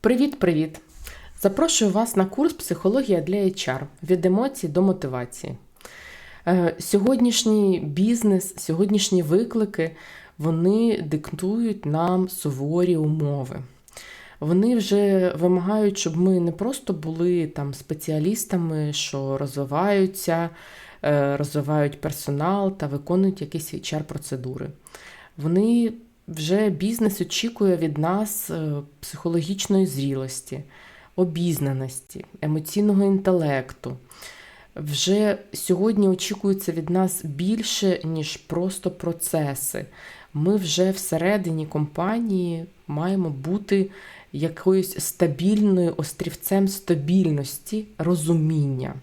Привіт-привіт! Запрошую вас на курс Психологія для HR від емоцій до мотивації. Е, Сьогоднішній бізнес, сьогоднішні виклики вони диктують нам суворі умови. Вони вже вимагають, щоб ми не просто були там спеціалістами, що розвиваються, е, розвивають персонал та виконують якісь HR-процедури. Вони вже бізнес очікує від нас е, психологічної зрілості, обізнаності, емоційного інтелекту. Вже сьогодні очікується від нас більше, ніж просто процеси. Ми вже всередині компанії маємо бути якоюсь стабільною острівцем стабільності, розуміння.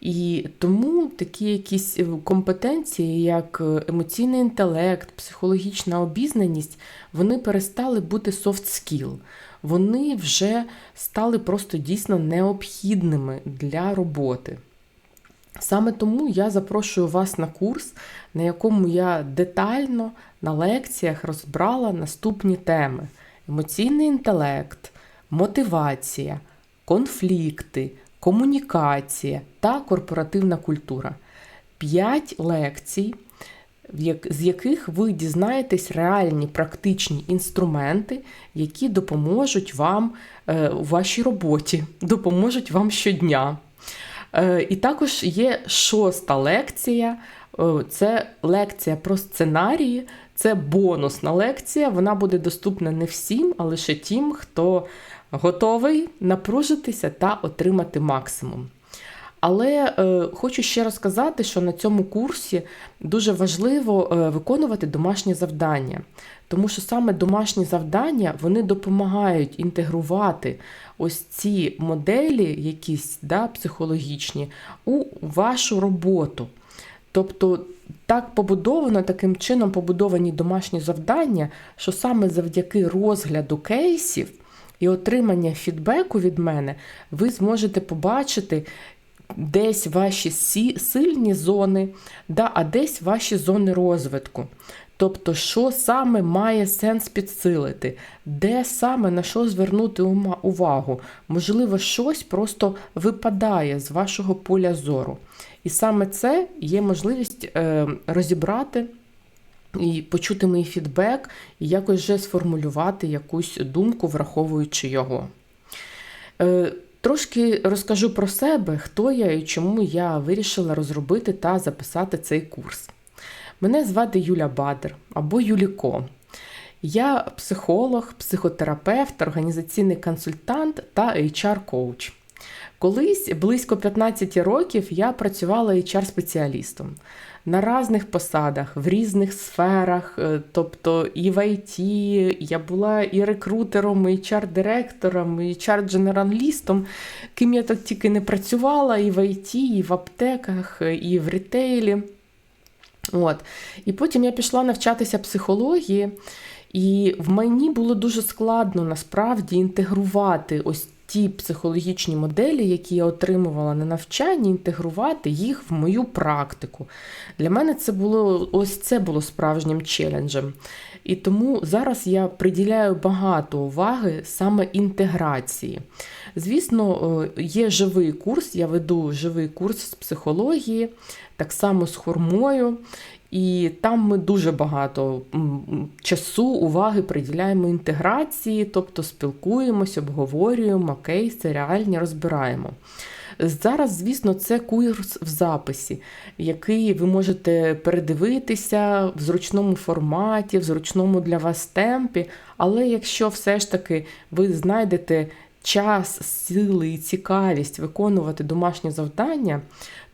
І тому такі якісь е, компетенції, як е, емоційний інтелект, психологічна обізнаність, вони перестали бути soft skill. Вони вже стали просто дійсно необхідними для роботи. Саме тому я запрошую вас на курс, на якому я детально на лекціях розбрала наступні теми: емоційний інтелект, мотивація, конфлікти, комунікація та корпоративна культура. П'ять лекцій, з яких ви дізнаєтесь реальні практичні інструменти, які допоможуть вам е, у вашій роботі, допоможуть вам щодня. Е, і також є шоста лекція. Це лекція про сценарії, це бонусна лекція. Вона буде доступна не всім, а лише тим, хто готовий напружитися та отримати максимум. Але е, хочу ще розказати, що на цьому курсі дуже важливо е, виконувати домашні завдання, тому що саме домашні завдання вони допомагають інтегрувати ось ці моделі, якісь да, психологічні, у вашу роботу. Тобто так побудовано, таким чином побудовані домашні завдання, що саме завдяки розгляду кейсів і отримання фідбеку від мене, ви зможете побачити десь ваші сильні зони, да, а десь ваші зони розвитку. Тобто, що саме має сенс підсилити, де саме на що звернути увагу? Можливо, щось просто випадає з вашого поля зору. І саме це є можливість е, розібрати і почути мій фідбек, і якось вже сформулювати якусь думку, враховуючи його. Е, Трошки розкажу про себе, хто я і чому я вирішила розробити та записати цей курс. Мене звати Юля Бадер або Юліко. Я психолог, психотерапевт, організаційний консультант та HR-коуч. Колись близько 15 років я працювала HR-спеціалістом на різних посадах, в різних сферах, е, тобто і в ІТ, я була і рекрутером, і HR-директором, і HR-дженералістом, ким я так тільки не працювала, і в ІТ, і в аптеках, і в ретейлі. От. І потім я пішла навчатися психології, і в мені було дуже складно насправді інтегрувати ось ті психологічні моделі, які я отримувала на навчанні, інтегрувати їх в мою практику. Для мене це було ось це було справжнім челенджем. І тому зараз я приділяю багато уваги саме інтеграції. Звісно, є живий курс, я веду живий курс з психології, так само з хормою. І там ми дуже багато часу, уваги приділяємо інтеграції, тобто спілкуємось, обговорюємо кейси, реальні розбираємо. Зараз, звісно, це курс в записі, який ви можете передивитися в зручному форматі, в зручному для вас темпі. Але якщо все ж таки ви знайдете час, сили і цікавість виконувати домашні завдання,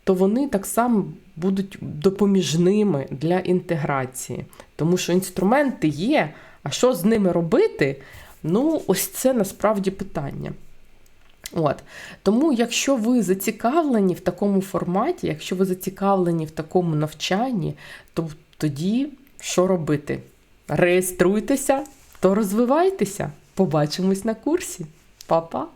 то вони так само будуть допоміжними для інтеграції. Тому що інструменти є, а що з ними робити? Ну, ось це насправді питання. От. Тому, якщо ви зацікавлені в такому форматі, якщо ви зацікавлені в такому навчанні, то тоді що робити? Реєструйтеся, то розвивайтеся. Побачимось на курсі. Па-па!